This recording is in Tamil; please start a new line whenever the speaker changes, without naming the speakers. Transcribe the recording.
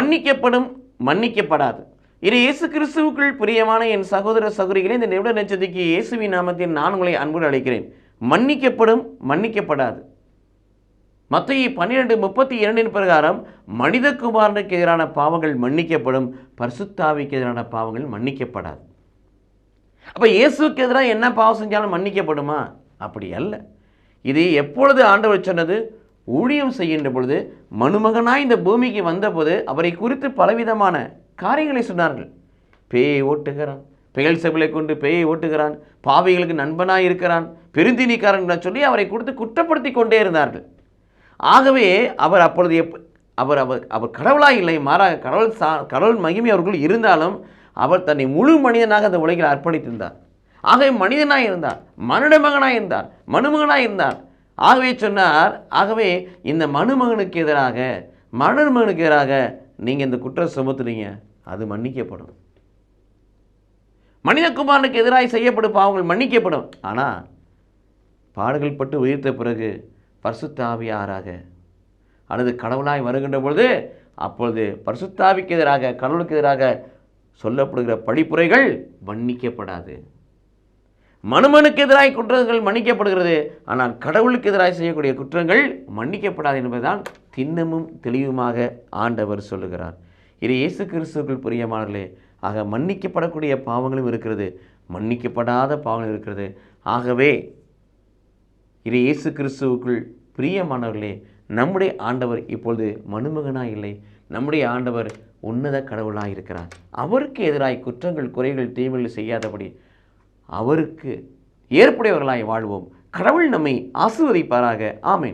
மன்னிக்கப்படும் மன்னிக்கப்படாது. இது இயேசு கிறிஸ்துவுக்குள் பிரியமான என் சகோதர சகோதரிகளே இந்த நிமிட நட்சத்திரிக்கு இயேசுவின் நாமத்தில் நான் உங்களை அன்புடன் அழைக்கிறேன். மன்னிக்கப்படும் மன்னிக்கப்படாது. மத்திய பன்னிரெண்டு முப்பத்தி இரண்டின் பிரகாரம் மனிதகுமாரனுக்கு எதிரான பாவங்கள் மன்னிக்கப்படும் பரிசுத்தாவிக்கு எதிரான பாவங்கள் மன்னிக்கப்படாது. அப்போ இயேசுக்கு எதிராக என்ன பாவம் செஞ்சாலும் மன்னிக்கப்படுமா? அப்படி அல்ல. இது எப்பொழுது ஆண்டவர் சொன்னது? ஊழியம் செய்கின்ற பொழுது மனுமகனாய் இந்த பூமிக்கு வந்தபோது அவரை குறித்து பலவிதமான காரியங்களை சொன்னார்கள். பேயை ஓட்டுகிறான் பெயல் செபிலை கொண்டு பேயை ஓட்டுகிறான் பாவிகளுக்கு நண்பனாய் இருக்கிறான் பெருந்தினிக்காரன் சொல்லி அவரை கொடுத்து குற்றப்படுத்தி கொண்டே இருந்தார்கள். ஆகவே அவர் அப்பொழுது எப் அவர் அவர் அவர் கடவுளாக இல்லை மாறாக கடவுள் சா கடவுள் மகிமை அவர்கள் இருந்தாலும் அவர் தன்னை முழு மனிதனாக அந்த உலகில் அர்ப்பணித்திருந்தார். ஆகவே மனிதனாய் இருந்தார் மனித மகனாக இருந்தார் மனுமகனாக இருந்தார். ஆகவே சொன்னார் ஆகவே இந்த மனுமகனுக்கு எதிராக மனுமகனுக்கு எதிராக நீங்கள் இந்த குற்றம் சுமத்துறீங்க அது மன்னிக்கப்படும். மனிதகுமாரனுக்கு எதிராக செய்யப்படும் பாவங்கள் மன்னிக்கப்படும். ஆனால் பாடுகள் பட்டு உயிர்த்த பிறகு பரிசுத்தாவியாராக அல்லது கடவுளாய் வருகின்ற பொழுது அப்பொழுது பரிசுத்தாவிக்கு எதிராக கடவுளுக்கு எதிராக சொல்லப்படுகிற படிப்புரைகள் மன்னிக்கப்படாது. மனுமனுக்கு எதிராக குற்றங்கள் மன்னிக்கப்படுகிறது. ஆனால் கடவுளுக்கு எதிராக செய்யக்கூடிய குற்றங்கள் மன்னிக்கப்படாது என்பதுதான் திண்ணமும் தெளிவுமாக ஆண்டவர் சொல்லுகிறார். இது இயேசு கிறிஸ்துக்குள் பிரியமானர்களே ஆக மன்னிக்கப்படக்கூடிய பாவங்களும் இருக்கிறது. மன்னிக்கப்படாத பாவங்களும் இருக்கிறது. ஆகவே இது இயேசு கிறிஸ்துவுக்குள் பிரியமானவர்களே நம்முடைய ஆண்டவர் இப்பொழுது மனுமகனாக இல்லை. நம்முடைய ஆண்டவர் உன்னத கடவுளாக இருக்கிறார். அவருக்கு எதிராக குற்றங்கள் குறைகள் தீமைகள் செய்யாதபடி அவருக்கு ஏற்புடையவர்களாய் வாழ்வோம். கடவுள் நம்மை ஆசிர்வதிப்பாராக. ஆமேன்.